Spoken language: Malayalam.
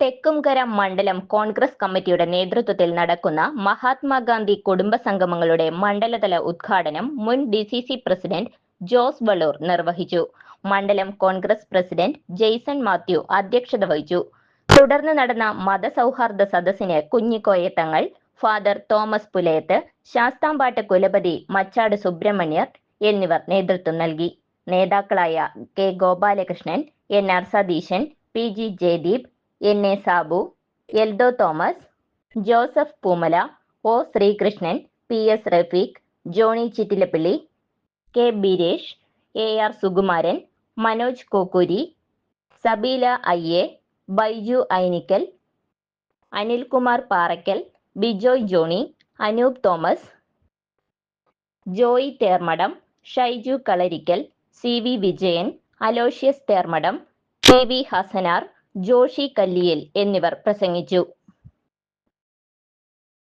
തെക്കുംകര മണ്ഡലം കോൺഗ്രസ് കമ്മിറ്റിയുടെ നേതൃത്വത്തിൽ നടക്കുന്ന മഹാത്മാഗാന്ധി കുടുംബ സംഗമങ്ങളുടെ മണ്ഡലതല ഉദ്ഘാടനം മുൻ D C C president Jose Valloor നിർവഹിച്ചു. മണ്ഡലം കോൺഗ്രസ് പ്രസിഡന്റ് ജെയ്സൺ മാത്യു അധ്യക്ഷത വഹിച്ചു. തുടർന്ന് നടന്ന മതസൗഹാർദ്ദ സദസ്സിന് കുഞ്ഞിക്കോയ തങ്ങൾ ഫാദർ തോമസ് പുലയത്ത് ശാസ്താംപാട്ട് കുലപതി മച്ചാട് സുബ്രഹ്മണ്യർ എന്നിവർ നേതൃത്വം നൽകി. നേതാക്കളായ K Gopalakrishnan N R Satheesan P G Jayadeep N A Sabu Eldho Thomas Joseph Poomala O Sreekrishnan P S Rafeeq Johny Chittilappilly K Biresh A R Sukumaran Manoj Kokkoori Sabeela അയ്യെ Baiju Ainikkal Anilkumar Parakkal Bijoy Johny Anoop Thomas Joy Thermadam Shaiju Kalarikkal C V Vijayan Aloysius Thermadam K V Hassanar Joshy Kalliyil എന്നിവർ പ്രസംഗിച്ചു.